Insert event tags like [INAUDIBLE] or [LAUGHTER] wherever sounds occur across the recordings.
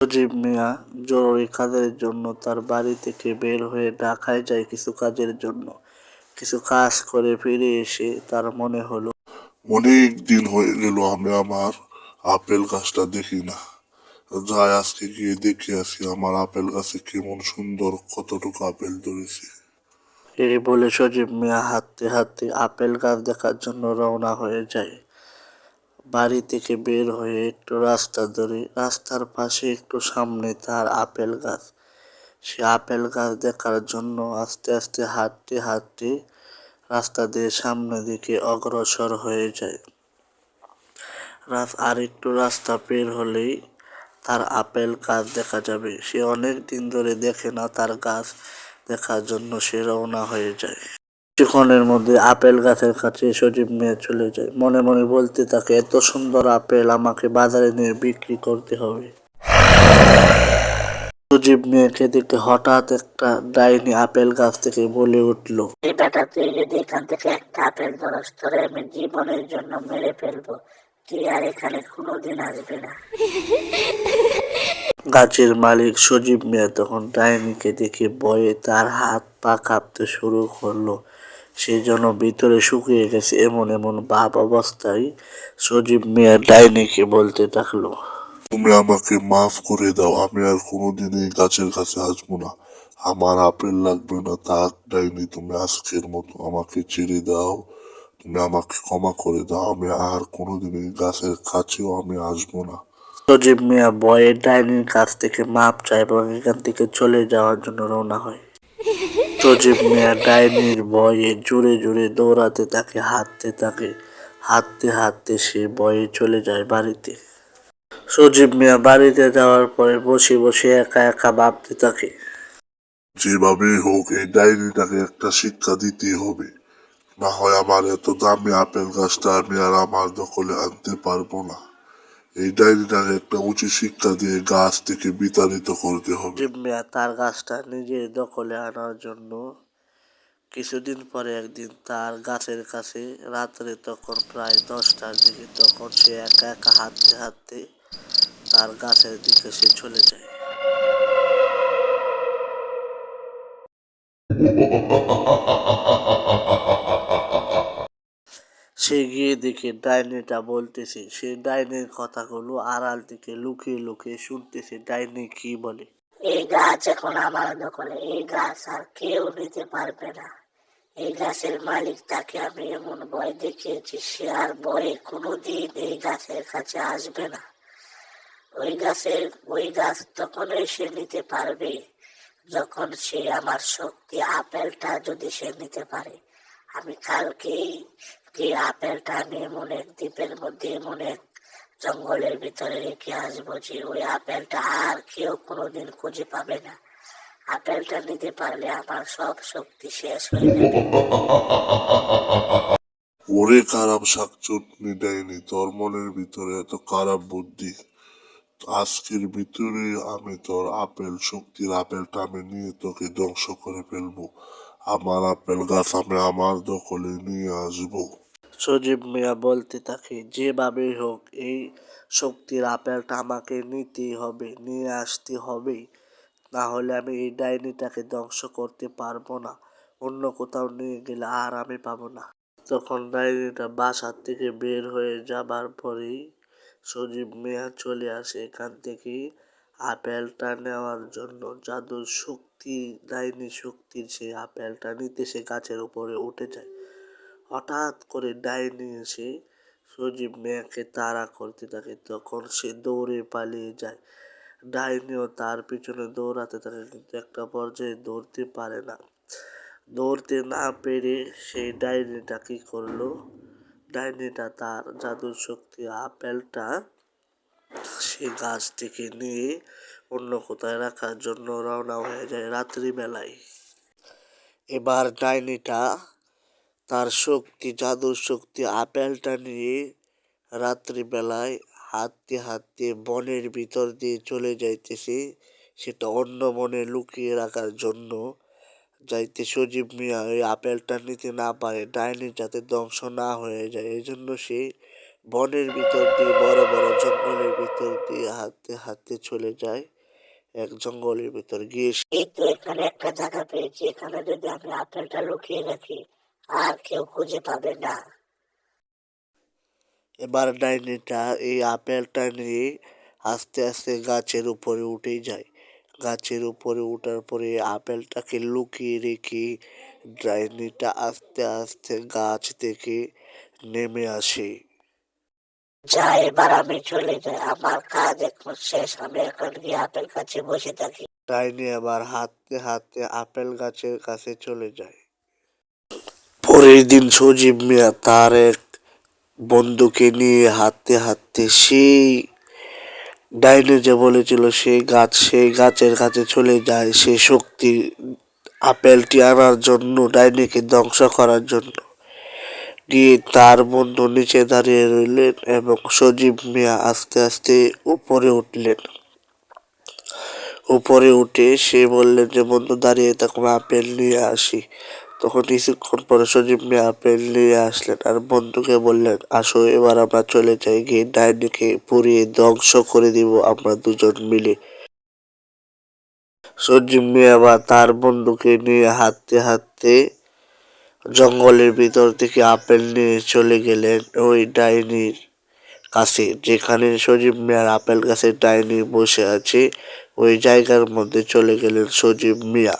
সজীব মিয়া জরুরি কাজের জন্য তার বাড়ি থেকে বের হয়ে ঢাকায় যায় কিছু কাজের জন্য। কিছু কাজ করে ফিরে এসে তার মনে হলো অনেক দিন হয়ে গেল আমি আমার আপেল গাছটা দেখি না। যাই আজকে গিয়ে দেখে আসি আমার আপেল গাছে কেমন সুন্দর কতটুকু আপেল ধরেছে। এই বলে সজীব মিয়া হাঁটতে হাঁটতে আপেল গাছ দেখার জন্য রওনা হয়ে যায়। বাড়ি থেকে বের হয়ে একটু রাস্তা ধরে, রাস্তার পাশে একটু সামনে তার আপেল গাছ। সে আপেল গাছ দেখার জন্য আস্তে আস্তে হাঁটতে হাঁটতে রাস্তা দিয়ে সামনের দিকে অগ্রসর হয়ে যায়। রাস আর একটু রাস্তা বের হলেই তার আপেল গাছ দেখা যাবে। সে অনেক দিন ধরে দেখে না তার গাছ দেখার জন্য সে রওনা হয়ে যায়। কিছুক্ষণের মধ্যে আপেল গাছের কাছে সজীব মেয়ে চলে যায়। মনে মনে বলতে থাকে এত সুন্দর আপেল আমাকে বাজারে নিয়ে বিক্রি করতে হবে। সজীব মেয়েকে দেখে হঠাৎ একটা ডাইনি আপেল গাছ থেকে বলে উঠল এই বেটা তুই যদি এখান থেকে একটা আপেল ধরস তোরে আমি জীবনের জন্য মেরে ফেলব। তুই আর এখানে কোনোদিন আসবি না? গাছের মালিক সজীব মিয়া তখন ডাইনিকে দেখে ভয়ে তার হাত পা কাঁপতে শুরু করল। সে যেন ভিতরে শুকিয়ে গেছে এমন এমন ভাব অবস্থায় সজীব মিয়া ডাইনিকে বলতে থাকল। তুমি আমাকে মাফ করে দাও আমি আর কোনোদিন এই গাছের কাছে আসব না। আমার আপেল লাগবে না তাক ডাইনি তুমি আজকের মতো আমাকে ছেড়ে দাও। তুমি আমাকে ক্ষমা করে দাও আমি আর কোনোদিন এই গাছের কাছেও আমি আসব না। সজীব মিয়া ভয়ে ডাইনির কাছ থেকে মাপ চায় এবং এখান থেকে চলে যাওয়ার জন্য রওনা হয়। সজীব মিয়া ডাইনির ভয়ে জোরে জোরে দৌড়াতে থাকে, হাঁটতে থাকে, হাঁটতে হাঁটতে সে ভয়ে চলে যায় বাড়িতে। সজীব মিয়া বাড়িতে যাওয়ার পরে বসে বসে একা একা ভাবতে থাকে যেভাবেই হোক এই ডাইনিটাকে একটা শিক্ষা দিতে হবে। না হয় আমার এত দামি আপেল গাছটা আমি আর আমার দখলে আনতে পারব না। এই ডাইনিটাকে একটা উচিত শিক্ষা দিয়ে গাছ থেকে বিতাড়িত করতে হবে। সজীব মিয়া তার গাছটা নিজের দখলে আনার জন্য কিছুদিন পরে একদিন তার গাছের কাছে রাত্রে তখন প্রায় দশটার দিকে তখন সে একা একা হাঁটতে হাঁটতে তার গাছের দিকে সে চলে যায়। সে [LAUGHS] গিয়ে দেখে ডাইনিটা বলতেছে, সে ডাইনির কথাগুলো আড়াল থেকে লুকিয়ে লুকিয়ে শুনতেছে, ডাইনি কি বলে? এই গাছ এখন আমার দখলে, এই গাছ আর কেউ নিতে পারবে না। এই গাছের মালিক তাকে আমি এমন ভয় দেখিয়েছি, সে আর ভয়ে কোনোদিন এই গাছের কাছে আসবে না। ওই গাছের, ওই গাছ তখনই সে নিতে পারবে, যখন সে আমার শক্তি, আপেলটা যদি সে নিতে পারে। আমি কালকেই যে আপেলটা আমি এক দ্বীপের মধ্যে এক জঙ্গলের ভিতরে রেখে আসব যে ওই আপেলটা আর কেউ কোনোদিন খুঁজে পাবে না। আপেলটা নিতে পারলে আমার সব শক্তি শেষ হয়ে যাবে। ওরে খারাপ শাক চটনি দেয়নি, তোর মনের ভিতরে এত খারাপ বুদ্ধি। আজকের ভিতরে আমি তোর আপেল, শক্তির আপেলটা আমি নিয়ে তোকে ধ্বংস করে ফেলব। আমার আপেল গাছ আমি আমার দখলে নিয়ে আসব। সজীব মিয়া বলতে থাকে, যেভাবেই হোক, এই শক্তির আপেলটা আমাকে নিতেই হবে, নিয়ে আসতে হবেই না হলে আমি এই ডাইনিটাকে ধ্বংস করতে পারব না, অন্য কোথাও নিয়ে গেলে আর আমি পাবো না। তখন ডাইনিটা বাসার থেকে বের হয়ে যাবার পরেই সজীব মিয়া চলে আসে এখান থেকে আপেলটা নেওয়ার জন্য জাদুর শক্তি ডাইনি শক্তির সে আপেলটা নিতে সে গাছের উপরে উঠে যায়। হঠাৎ করে ডাইনি এসে সজীব মিয়াকে তাড়া করতে থাকে, তখন সে দৌড়ে পালিয়ে যায়। ডাইনিও তার পিছনে দৌড়াতে থাকে, কিন্তু একটা পর্যায়ে দৌড়তে পারে না। দৌড়তে না পেরে সেই ডাইনিটা কী করল? ডাইনিটা তার জাদুর শক্তি, আপেলটা সে গাছ থেকে নিয়ে অন্য কোথায় রাখার জন্য রওনা হয়ে যায় রাত্রিবেলায়। এবার ডাইনিটা তার শক্তি, জাদুর শক্তি, আপেলটা নিয়ে রাত্রিবেলায় হাঁটতে হাঁটতে বনের ভিতর দিয়ে চলে যাইতেছে। সেটা অন্য বনে লুকিয়ে রাখার জন্য যাইতে সজীব মিয়া ওই আপেলটা নিতে না পারে। ডাইনি যাতে ধ্বংস না হয়ে যায় এই জন্য সে বনের ভিতর দিয়ে বড় বড় জঙ্গলের ভিতর দিয়ে হাঁটতে হাঁটতে চলে যায় এক জঙ্গলের ভিতর। গিয়ে সে এই তো এখানে একটা জায়গা পেয়েছি এখানে যদি আমি আপেলটা লুকিয়ে রাখি আর কেউ খুঁজে পাবে না। এবার ডাইনিটা এই আপেলটা নিয়ে আস্তে আস্তে গাছের উপরে উঠে যায়। গাছের উপরে ওঠার পরে আপেলটাকে লুকিয়ে রেখে ডাইনিটা আস্তে আস্তে গাছ থেকে নেমে আসে। যা এবার আমি চলে যাই, আমার কাজ এখন শেষ, আমি এখন গিয়ে আপেল কাছে বসে থাকি। ডাইনি আবার হাঁটতে হাঁটতে আপেল গাছের কাছে চলে যায় পরের দিন সজীব মিয়া তার এক বন্ধুকে নিয়ে হাঁটতে হাঁটতে সেই ডাইনি যে বলেছিল, সেই গাছ, সেই গাছের কাছে চলে যায় সেই শক্তি আপেলটি আনার জন্য, ডাইনিকে ধ্বংস করার জন্য। গিয়ে তার বন্ধু নিচে দাঁড়িয়ে রইলেন এবং সজীব মিয়া আস্তে আস্তে উপরে উঠলেন। উপরে উঠে সে বললেন যে বন্ধু দাঁড়িয়ে তখন আপেল নিয়ে আসি। তখন কিছুক্ষণ পরে সজীব মিয়া আপেল নিয়ে আসলেন আর বন্ধুকে বললেন, আসো, এবার আমরা চলে যাই, গিয়ে ডাইনিকে পুড়িয়ে ধ্বংস করে দিব আমরা দুজন মিলে। সজীব মিয়া বা তার বন্ধুকে নিয়ে হাঁটতে হাঁটতে জঙ্গলের ভিতর থেকে আপেল নিয়ে চলে গেলেন ওই ডাইনির কাছে যেখানে সজীব মিয়ার আপেল গাছের ডাইনি বসে আছে ওই জায়গার মধ্যে চলে গেলেন সজীব মিয়া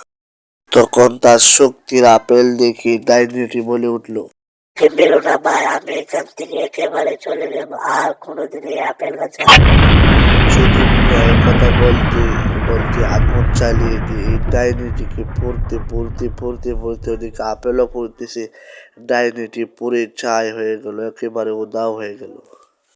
তখন তার শক্তির আপেল দেখে ডাইনিটি বলে উঠল কে বেরো না ভাই আমি এখান থেকে একেবারে চলে যাব আর কোনোদিন এই আপেল গাছে। সজীব মিয়া কথা বলতে আগুন চালিয়ে দিয়ে ডাইনিটিকে পড়তে পড়তে পড়তে পড়তে ওদিকে আপেলও পড়তেছে। ডাইনিটি পুরে ছাই হয়ে গেল, একেবারে উদাও হয়ে গেল।